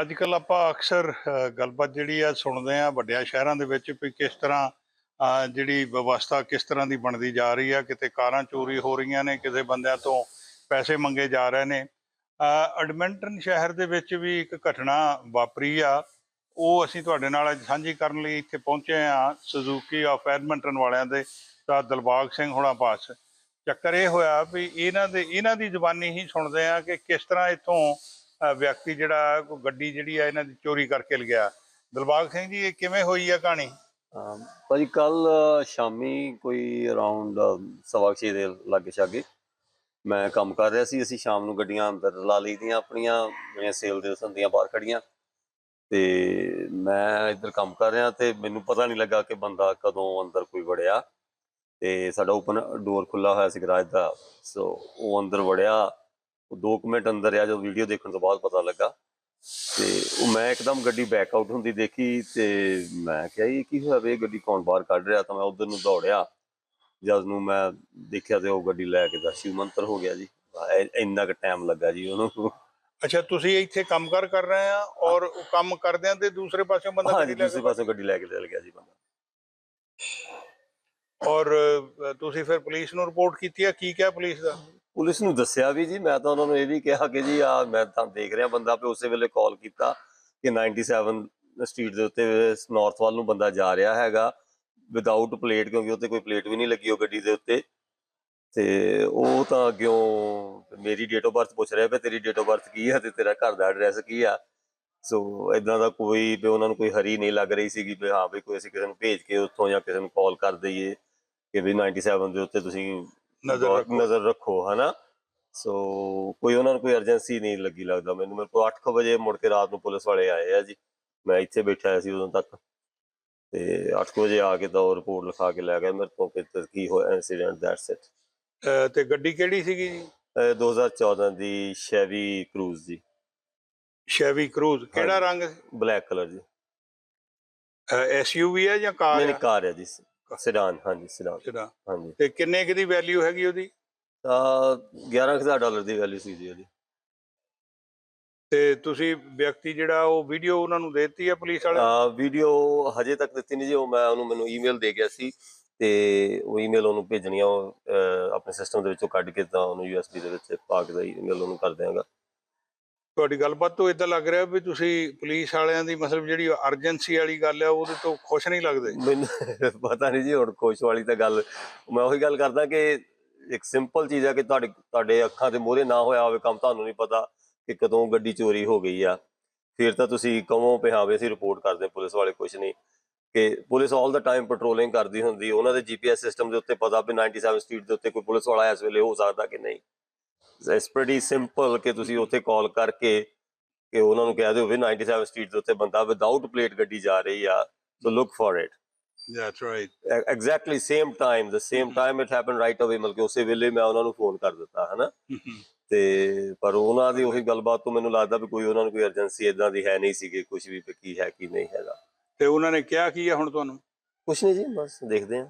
ਅੱਜ ਕੱਲ ਆਪਾਂ ਅਕਸਰ ਗੱਲਬਾਤ ਜਿਹੜੀ ਆ ਸੁਣਦੇ ਆ ਵੱਡਿਆਂ ਸ਼ਹਿਰਾਂ ਦੇ ਵਿੱਚ ਵੀ ਕਿਸ ਤਰ੍ਹਾਂ ਜਿਹੜੀ ਵਿਵਸਥਾ ਕਿਸ ਤਰ੍ਹਾਂ ਦੀ ਬਣਦੀ ਜਾ ਰਹੀ ਆ, ਕਿਤੇ ਕਾਰਾਂ ਚੋਰੀ ਹੋ ਰਹੀਆਂ ਨੇ, ਕਿਸੇ ਬੰਦਿਆਂ ਤੋਂ ਪੈਸੇ ਮੰਗੇ ਜਾ ਰਹੇ ਨੇ। ਐਡਮਿੰਟਨ ਸ਼ਹਿਰ ਦੇ ਵਿੱਚ ਵੀ ਇੱਕ ਘਟਨਾ ਵਾਪਰੀ ਆ। ਉਹ ਅਸੀਂ ਤੁਹਾਡੇ ਨਾਲ ਅੱਜ ਸਾਂਝੀ ਕਰਨ ਲਈ ਇੱਥੇ ਪਹੁੰਚੇ ਆ ਸੁਜ਼ੂਕੀ ਆਫ ਐਡਮਿੰਟਨ ਵਾਲਿਆਂ ਦੇ ਤਾਂ ਦਿਲਬਾਗ ਸਿੰਘ ਹੋਣਾ ਪਾਸ। ਚੱਕਰ ਇਹ ਹੋਇਆ ਵੀ ਇਹਨਾਂ ਦੇ, ਇਹਨਾਂ ਦੀ ਜ਼ੁਬਾਨੀ ਹੀ ਸੁਣਦੇ ਆ ਕਿ ਕਿਸ ਤਰ੍ਹਾਂ ਇੱਥੋਂ ਵਿਅਕਤੀ ਜਿਹੜਾ ਕੋਈ ਗੱਡੀ ਜਿਹੜੀ ਆ ਇਹਨਾਂ ਦੀ ਚੋਰੀ ਕਰਕੇ ਲਿਆ। ਦਿਲਬਾਗ ਸਿੰਘ ਜੀ, ਇਹ ਕਿਵੇਂ ਹੋਈ ਆ ਕਹਾਣੀ? ਭਾਜੀ ਕੱਲ ਸ਼ਾਮੀ ਕੋਈ ਅਰਾਊਂਡ ਸਵਾ ਕੁ ਛੇ ਦੇ ਲਾਗੇ ਛਾਗੇ ਮੈਂ ਕੰਮ ਕਰ ਰਿਹਾ ਸੀ। ਅਸੀਂ ਸ਼ਾਮ ਨੂੰ ਗੱਡੀਆਂ ਅੰਦਰ ਲਾ ਲਈਆਂ ਆਪਣੀਆਂ ਜਿਹੜੀਆਂ ਸੇਲ ਦੇ ਹੁੰਦੀਆਂ ਬਾਹਰ ਖੜੀਆਂ ਤੇ ਮੈਂ ਇੱਧਰ ਕੰਮ ਕਰ ਰਿਹਾ ਤੇ ਮੈਨੂੰ ਪਤਾ ਨਹੀਂ ਲੱਗਾ ਕਿ ਬੰਦਾ ਕਦੋਂ ਅੰਦਰ ਕੋਈ ਵੜਿਆ ਤੇ ਸਾਡਾ ਓਪਨ ਡੋਰ ਖੁੱਲਾ ਹੋਇਆ ਸੀ ਗਰਾਜ ਦਾ। ਸੋ ਉਹ ਅੰਦਰ ਵੜਿਆ ਉਹ 2 ਮਿੰਟ ਅੰਦਰ ਆ ਜਦੋਂ ਵੀਡੀਓ ਦੇਖਣ ਤੋਂ ਬਾਅਦ ਪਤਾ ਲੱਗਾ। ਤੇ ਉਹ ਮੈਂ ਇੱਕਦਮ ਗੱਡੀ ਬੈਕ ਆਊਟ ਹੁੰਦੀ ਦੇਖੀ ਤੇ ਮੈਂ ਕਿਹਾ ਇਹ ਕੀ ਹੋਇਆ ਵੇ ਗੱਡੀ ਕੌਣ ਬਾਹਰ ਕੱਢ ਰਿਹਾ? ਤਾਂ ਮੈਂ ਉਧਰ ਨੂੰ ਦੌੜਿਆ। ਜਦ ਨੂੰ ਮੈਂ ਦੇਖਿਆ ਤੇ ਉਹ ਗੱਡੀ ਲੈ ਕੇ ਦਰਸ਼ੀ ਮੰਤਰ ਹੋ ਗਿਆ ਜੀ। ਇੰਨਾ ਕੁ ਟਾਈਮ ਲੱਗਾ ਜੀ ਉਹਨੂੰ। ਅੱਛਾ ਤੁਸੀਂ ਇੱਥੇ ਕੰਮਕਾਰ ਕਰ ਰਹੇ ਆ ਔਰ ਉਹ ਕੰਮ ਕਰਦਿਆਂ ਤੇ ਦੂਸਰੇ ਪਾਸਿਓਂ ਬੰਦਾ ਹਾਂ ਗੱਡੀ ਜੀ ਲੈ ਦੂਸਰੇ ਪਾਸੇ ਗੱਡੀ ਲੈ ਕੇ ਚੱਲ ਗਿਆ ਜੀ ਬੰਦਾ। ਔਰ ਤੁਸੀਂ ਫਿਰ ਪੁਲਿਸ ਨੂੰ ਰਿਪੋਰਟ ਕੀਤੀ ਆ? ਕੀ ਕਿਹਾ ਪੁਲਿਸ ਦਾ? ਪੁਲਿਸ ਨੂੰ ਦੱਸਿਆ ਵੀ ਜੀ, ਮੈਂ ਤਾਂ ਉਹਨਾਂ ਨੂੰ ਇਹ ਵੀ ਕਿਹਾ ਕਿ ਜੀ, ਆ ਮੈਂ ਤਾਂ ਦੇਖ ਰਿਹਾ ਬੰਦਾ ਪੇ ਉਸੇ ਵੇਲੇ ਕਾਲ ਕੀਤਾ ਕਿ 97 ਸਟਰੀਟ ਦੇ ਉੱਤੇ ਨਾਰਥ ਵੱਲ ਨੂੰ ਬੰਦਾ ਜਾ ਰਿਹਾ ਹੈਗਾ ਵਿਦਆਊਟ ਪਲੇਟ ਕਿਉਂਕਿ ਉੱਤੇ ਕੋਈ ਪਲੇਟ ਵੀ ਨਹੀਂ ਲੱਗੀ ਉਹ ਗੱਡੀ ਦੇ ਉੱਤੇ। ਤੇ ਉਹ ਤਾਂ ਅੱਗਿਓਂ ਮੇਰੀ ਡੇਟ ਆਫ ਬਰਥ ਪੁੱਛ ਰਿਹਾ ਵੀ ਤੇਰੀ ਡੇਟ ਆਫ ਬਰਥ ਕੀ ਹੈ ਤੇ ਤੇਰਾ ਘਰ ਦਾ ਐਡਰੈਸ ਕੀ ਆ? ਸੋ ਇਦਾਂ ਦਾ ਕੋਈ ਵੀ ਉਹਨਾਂ ਨੂੰ ਕੋਈ ਹਰੀ ਨਹੀਂ ਲੱਗ ਰਹੀ ਸੀਗੀ ਵੀ ਹਾਂ ਵੀ ਕੋਈ ਅਸੀਂ ਕਿਸੇ ਨੂੰ ਭੇਜ ਕੇ ਉੱਥੋਂ ਜਾਂ ਕਿਸੇ ਨੂੰ ਕਾਲ ਕਰ ਦਈਏ ਕਿ ਵੀ 97 ਦੇ ਉੱਤੇ ਤੁਸੀਂ ਨਜ਼ਰ ਗੌਰ- ਰੱਖੋ। ਨਜ਼ਰ ਰੱਖੋ ਹਨਾ? ਸੋ ਕੋਈ ਉਹਨਾਂ ਨੂੰ ਕੋਈ ਅਰਜੈਂਸੀ ਨਹੀਂ ਲੱਗੀ ਲੱਗਦਾ। ਮੈਨੂੰ ਮੇਰੇ ਕੋਲ 8 ਵਜੇ ਮੁੜ ਕੇ ਰਾਤ ਨੂੰ ਪੁਲਿਸ ਵਾਲੇ ਆਏ ਆ ਜੀ। ਮੈਂ ਇੱਥੇ ਬੈਠਾ ਹੋਇਆ ਸੀ ਉਦੋਂ ਤੱਕ। ਤੇ 8 ਵਜੇ ਆ ਕੇ ਤਾਂ ਰਿਪੋਰਟ ਲਿਖਾ ਕੇ ਲੈ ਗਏ ਮੇਰੇ ਤੋਂ ਕਿ ਤੇ ਕੀ ਹੋਇਆ ਇਨਸੀਡੈਂਟ ਦੈਟਸ ਇਟ ਤੇ ਗੱਡੀ ਕਿਹੜੀ ਸੀਗੀ ਜੀ? 2014 ਦੀ ਸ਼ੈਵੀ ਕਰੂਜ਼ ਜੀ। ਸ਼ੈਵੀ ਕਰੂਜ਼ ਕਿਹੜਾ। ਰੰਗ ਬਲੈਕ ਕਲਰ ਜੀ। ਐਸਯੂਵੀ ਹੈ ਜਾਂ ਕਾਰ ਨਹੀਂ ਹੈ ਨਹੀਂ ਕਾਰ ਹੈ ਜੀ। ਸਿਡਾਨ ਹਾਂਜੀ ਸਿਡਾਨ ਜਿਹੜਾ ਹਾਂਜੀ। ਤੇ ਕਿੰਨੇ ਕੁ ਦੀ ਵੈਲਿਊ ਹੈਗੀ ਉਹਦੀ? ਤਾਂ 11000 ਡਾਲਰ ਦੀ ਵੈਲਿਊ ਸੀ ਜੀ ਉਹਦੀ। ਤੇ ਤੁਸੀਂ ਵਿਅਕਤੀ ਜਿਹੜਾ ਉਹ ਵੀਡੀਓ ਉਹਨਾਂ ਨੂੰ ਦੇਤੀ ਹੈ ਪੁਲਿਸ ਵਾਲੇ? ਆ ਵੀਡੀਓ ਹਜੇ ਤੱਕ ਦਿੱਤੀ ਨਹੀਂ ਜੀ ਉਹ ਮੈਂ ਉਹਨੂੰ ਮੈਨੂੰ ਈਮੇਲ ਦੇ ਗਿਆ ਸੀ ਤੇ ਉਹ ਈਮੇਲ ਉਹਨੂੰ ਭੇਜਣੀ ਆ ਉਹ ਅਹ, ਆਪਣੇ ਸਿਸਟਮ ਦੇ ਵਿੱਚੋਂ ਕੱਢ ਕੇ ਤਾਂ ਉਹਨੂੰ ਯੂਐਸਬੀ ਦੇ ਵਿੱਚ ਪਾ ਕੇ ਦਾ ਈਮੇਲ ਉਹਨੂੰ ਕਰ ਦਿਆਂਗਾ। ਤੁਹਾਡੀ ਗੱਲਬਾਤ ਤੋਂ ਇਦਾਂ ਲੱਗ ਰਿਹਾ ਵੀ ਤੁਸੀਂ ਪੁਲਿਸ ਵਾਲਿਆਂ ਦੀ ਮਤਲਬ ਜਿਹੜੀ ਅਰਜੈਂਸੀ ਵਾਲੀ ਗੱਲ ਹੈ ਉਹਦੇ ਤੋਂ ਖੁਸ਼ ਨਹੀਂ ਲੱਗਦੇ? ਮੈਨੂੰ ਪਤਾ ਨਹੀਂ ਜੀ, ਹੁਣ ਖੁਸ਼ ਵਾਲੀ ਤਾਂ ਗੱਲ, ਮੈਂ ਉਹੀ ਗੱਲ ਕਰਦਾ ਕਿ ਇੱਕ ਸਿੰਪਲ ਚੀਜ਼ ਹੈ ਕਿ ਤੁਹਾਡੇ ਤੁਹਾਡੇ ਅੱਖਾਂ ਦੇ ਮੂਹਰੇ ਨਾ ਹੋਇਆ ਹੋਵੇ ਕੰਮ, ਤੁਹਾਨੂੰ ਨਹੀਂ ਪਤਾ ਕਿ ਕਦੋਂ ਗੱਡੀ ਚੋਰੀ ਹੋ ਗਈ ਆ। ਫਿਰ ਤਾਂ ਤੁਸੀਂ ਕਹੋ ਵੀ ਹਾਂ ਵੀ ਅਸੀਂ ਰਿਪੋਰਟ ਕਰਦੇ ਪੁਲਿਸ ਵਾਲੇ ਕੁਝ ਨਹੀਂ। ਕਿ police all the time patrolling ਕਰਦੀ ਹੁੰਦੀ, ਉਹਨਾਂ ਦੇ ਜੀਪੀਐਸ ਸਿਸਟਮ ਦੇ ਉੱਤੇ ਪਤਾ ਵੀ 97 ਸਟਰੀਟ ਦੇ ਉੱਤੇ ਕੋਈ ਪੁਲਿਸ ਵਾਲਾ ਇਸ ਵੇਲੇ ਹੋ ਸਕਦਾ ਕਿ ਨਹੀਂ। ਇਟਸ ਪ੍ਰੀਟੀ ਸਿੰਪਲ ਕਿ ਤੁਸੀਂ ਉੱਥੇ ਕਾਲ ਕਰਕੇ ਕਿ ਉਹਨਾਂ ਨੂੰ ਕਹਿ ਦਿਓ ਵੀ 97 ਸਟਰੀਟ ਦੇ ਉੱਤੇ ਬੰਦਾ ਵਿਦਆਊਟ ਪਲੇਟ ਗੱਡੀ ਜਾ ਰਹੀ ਆ so look for it that's right exactly same time the same time it happen right away ਮਤਲਬ ਕਿ ਉਸੇ ਵੇਲੇ ਮੈਂ ਉਹਨਾਂ ਨੂੰ ਫੋਨ ਕਰ ਦਿੱਤਾ ਹਨਾ? ਤੇ ਪਰ ਉਹਨਾਂ ਦੀ ਉਹੀ ਗੱਲਬਾਤ ਤੋਂ ਮੈਨੂੰ ਲੱਗਦਾ ਵੀ ਕੋਈ ਉਹਨਾਂ ਨੂੰ ਕੋਈ ਅਰਜੈਂਸੀ ਇਦਾਂ ਦੀ ਹੈ ਨਹੀਂ ਸੀਗੀ ਕੁਝ ਵੀ ਕੀ ਹੈ ਕੀ ਨਹੀਂ ਹੈਗਾ। ਤੇ ਉਹਨਾਂ ਨੇ ਕਿਹਾ ਕੀ ਹੈ ਹੁਣ ਤੁਹਾਨੂੰ? ਕੁਛ ਨਹੀਂ ਜੀ ਬਸ ਦੇਖਦੇ ਹਾਂ।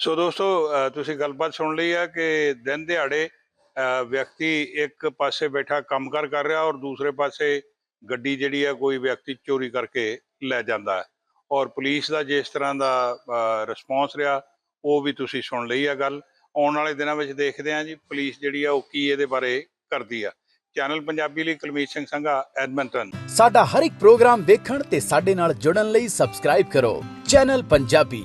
ਸੋ ਦੋਸਤੋ ਤੁਸੀਂ ਗੱਲਬਾਤ ਸੁਣ ਲਈ ਹੈ ਕਿ ਦਿਨ ਦਿਹਾੜੇ ਵਿਅਕਤੀ ਇੱਕ ਪਾਸੇ ਬੈਠਾ ਕੰਮਕਾਰ ਕਰ ਰਿਹਾ ਔਰ ਦੂਸਰੇ ਪਾਸੇ ਗੱਡੀ ਜਿਹੜੀ ਹੈ ਕੋਈ ਵਿਅਕਤੀ ਚੋਰੀ ਕਰਕੇ ਲੈ ਜਾਂਦਾ ਹੈ। ਔਰ ਪੁਲਿਸ ਦਾ ਜਿਸ ਤਰ੍ਹਾਂ ਦਾ ਰਿਸਪੌਂਸ ਰਿਹਾ, ਉਹ ਵੀ ਤੁਸੀਂ ਸੁਣ ਲਈ ਆ ਗੱਲ। ਆਉਣ ਵਾਲੇ ਦਿਨਾਂ ਵਿੱਚ ਦੇਖਦੇ ਹਾਂ ਜੀ ਪੁਲਿਸ ਜਿਹੜੀ ਆ ਉਹ ਕੀ ਇਹਦੇ ਬਾਰੇ ਕਰਦੀ ਆ। ਚੈਨਲ ਪੰਜਾਬੀ ਲਈ ਕੁਲਮੀਤ ਸਿੰਘ ਸੰਘਾ, ਐਡਮਿੰਟਨ। ਸਾਡਾ ਹਰ ਇੱਕ ਪ੍ਰੋਗਰਾਮ ਦੇਖਣ ਤੇ ਸਾਡੇ ਨਾਲ ਜੁੜਨ ਲਈ ਸਬਸਕ੍ਰਾਈਬ ਕਰੋ। ਚੈਨਲ ਪੰਜਾਬੀ